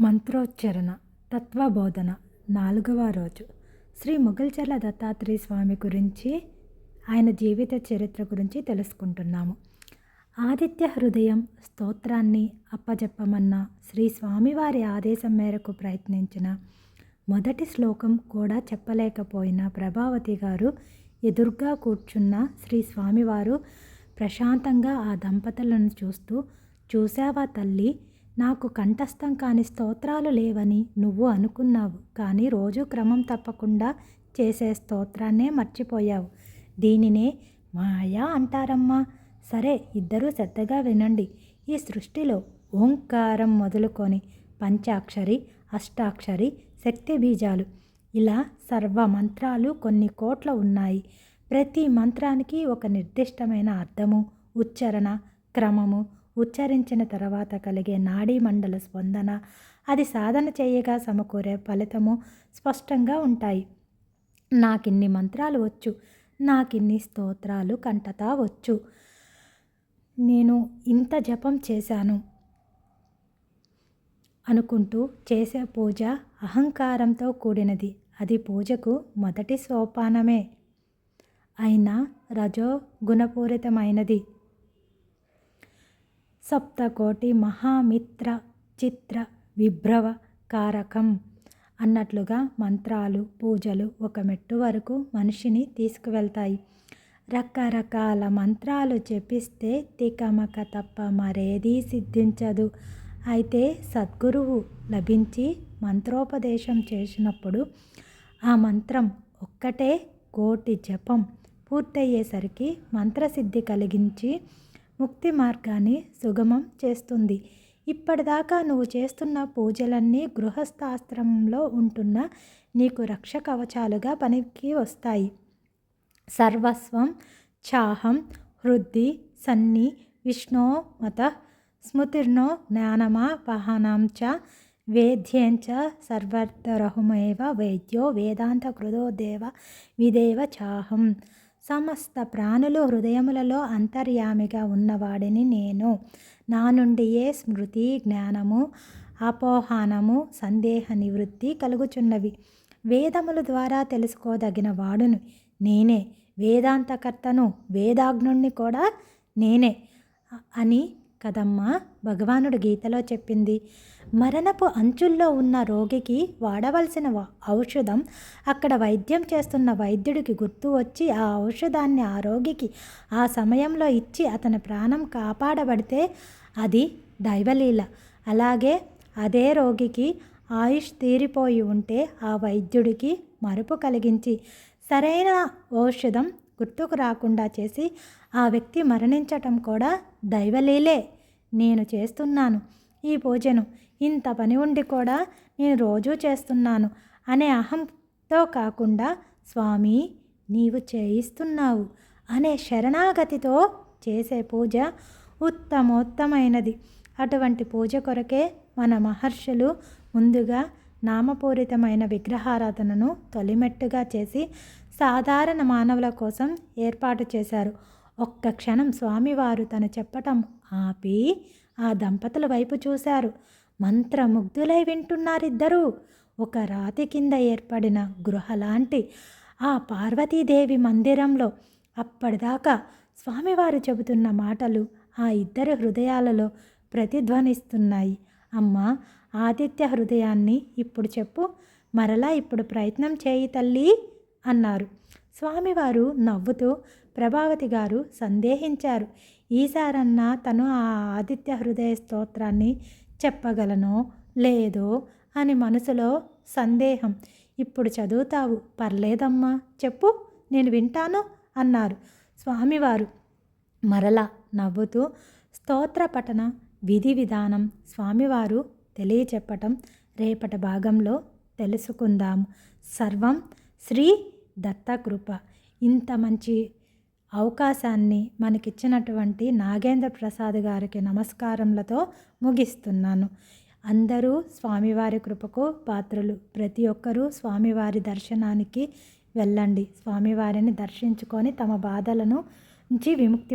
మంత్రోచ్చరణ తత్వబోధన నాలుగవ రోజు. శ్రీ ముగల్చర్ల దత్తాత్రేయ స్వామి గురించి ఆయన జీవిత చరిత్ర గురించి తెలుసుకుంటున్నాము. ఆదిత్య హృదయం స్తోత్రాన్ని అప్పజెప్పమన్న శ్రీ స్వామివారి ఆదేశం మేరకు ప్రయత్నించిన మొదటి శ్లోకం కూడా చెప్పలేకపోయిన ప్రభావతి గారు ఎదురుగా కూర్చున్న శ్రీ స్వామివారు ప్రశాంతంగా ఆ దంపతులను చూస్తూ చూసావా తల్లి నాకు కంఠస్థం కాని స్తోత్రాలు లేవని నువ్వు అనుకున్నావు. కానీ రోజు క్రమం తప్పకుండా చేసే స్తోత్రాన్నే మర్చిపోయావు. దీనినే మాయా అంటారమ్మా. సరే ఇద్దరూ శ్రద్ధగా వినండి. ఈ సృష్టిలో ఓంకారం మొదలుకొని పంచాక్షరి అష్టాక్షరి శక్తి బీజాలు ఇలా సర్వ మంత్రాలు కొన్ని కోట్ల ఉన్నాయి. ప్రతి మంత్రానికి ఒక నిర్దిష్టమైన అర్థము ఉచ్చారణ క్రమము ఉచ్చరించిన తర్వాత కలిగే నాడీ మండల స్పందన అది సాధన చేయగా సమకూరే ఫలితము స్పష్టంగా ఉంటాయి. నాకిన్ని మంత్రాలు వచ్చు నాకిన్ని స్తోత్రాలు కంటతా వచ్చు. నేను ఇంత జపం చేశాను అనుకుంటూ చేసే పూజ అహంకారంతో కూడినది. అది పూజకు మొదటి సోపానమే. అయినా రజో గుణపూరితమైనది సప్తకోటి మహామిత్ర చిత్ర విభ్రవ కారకం అన్నట్లుగా మంత్రాలు పూజలు ఒక మెట్టు వరకు మనిషిని తీసుకువెళ్తాయి. రకరకాల మంత్రాలు చెప్పిస్తే తికమక తప్ప మరేదీ సిద్ధించదు. అయితే సద్గురువు లభించి మంత్రోపదేశం చేసినప్పుడు ఆ మంత్రం ఒక్కటే కోటి జపం పూర్తయ్యేసరికి మంత్రసిద్ధి కలిగించి ముక్తి మార్గాన్ని సుగమం చేస్తుంది. ఇప్పటిదాకా నువ్వు చేస్తున్న పూజలన్నీ గృహస్థాశ్రమంలో ఉంటున్న నీకు రక్ష కవచాలుగా పనికి వస్తాయి. సర్వస్వం చాహం హృద్ధి సన్ని విష్ణో మత స్మృతిర్నో జ్ఞానమా పహనాం చ వేద్యంచ సర్వర్థరహుమేవ వేద్యో వేదాంత కృదో దేవ విదేవ చాహం. సమస్త ప్రాణులు హృదయములలో అంతర్యామిగా ఉన్నవాడిని నేను. నా నుండియే స్మృతి జ్ఞానము అపోహానము సందేహ నివృత్తి కలుగుచున్నవి. వేదముల ద్వారా తెలుసుకోదగిన వాడును నేనే. వేదాంతకర్తను వేదాగ్నుణ్ణి కూడా నేనే. అని కదమ్మా భగవానుడు గీతలో చెప్పింది. మరణపు అంచుల్లో ఉన్న రోగికి వాడవలసిన ఔషధం అక్కడ వైద్యం చేస్తున్న వైద్యుడికి గుర్తు వచ్చి ఆ ఔషధాన్ని ఆ రోగికి ఆ సమయంలో ఇచ్చి అతని ప్రాణం కాపాడబడితే అది దైవలీల. అలాగే అదే రోగికి ఆయుష్ తీరిపోయి ఉంటే ఆ వైద్యుడికి మరుపు కలిగించి సరైన ఔషధం గుర్తుకు రాకుండా చేసి ఆ వ్యక్తి మరణించటం కూడా దైవలీలే. నేను చేస్తున్నాను ఈ పూజను. ఇంత పని ఉండి కూడా నేను రోజూ చేస్తున్నాను అనే అహంతో కాకుండా స్వామి నీవు చేయిస్తున్నావు అనే శరణాగతితో చేసే పూజ ఉత్తమోత్తమైనది. అటువంటి పూజ కొరకే మన మహర్షులు ముందుగా నామపూరితమైన విగ్రహారాధనను తొలిమెట్టుగా చేసి సాధారణ మానవుల కోసం ఏర్పాటు చేశారు. ఒక్క క్షణం స్వామివారు తను చెప్పటం ఆపి ఆ దంపతుల వైపు చూశారు. మంత్రముగ్ధులై వింటున్నారిద్దరూ. ఒక రాతి కింద ఏర్పడిన గృహలాంటి ఆ పార్వతీదేవి మందిరంలో అప్పటిదాకా స్వామివారు చెబుతున్న మాటలు ఆ ఇద్దరి హృదయాలలో ప్రతిధ్వనిస్తున్నాయి. అమ్మ ఆదిత్య హృదయాన్ని ఇప్పుడు చెప్పు. మరలా ఇప్పుడు ప్రయత్నం చేయి తల్లి. అన్నారు. స్వామివారు నవ్వుతూ ప్రభావతి గారు సందేహించారు. ఈసారన్నా తను ఆ ఆదిత్య హృదయ స్తోత్రాన్ని చెప్పగలనో లేదో అని మనసులో సందేహం. ఇప్పుడు చదువుతావు. పర్లేదమ్మా. చెప్పు. నేను వింటాను అన్నారు. స్వామివారు మరలా నవ్వుతూ స్తోత్ర పఠన విధి విధానం స్వామివారు తెలియచెప్పటం రేపటి భాగంలో తెలుసుకుందాము సర్వం శ్రీ దత్తకృప. ఇంత మంచి అవకాశాన్ని మనకిచ్చినటువంటి నాగేంద్ర ప్రసాద్ గారికి నమస్కారములతో ముగిస్తున్నాను. అందరూ స్వామివారి కృపకు పాత్రలు. ప్రతి ఒక్కరూ స్వామివారి దర్శనానికి వెళ్ళండి. స్వామివారిని దర్శించుకొని తమ బాధలను నుంచి విముక్తి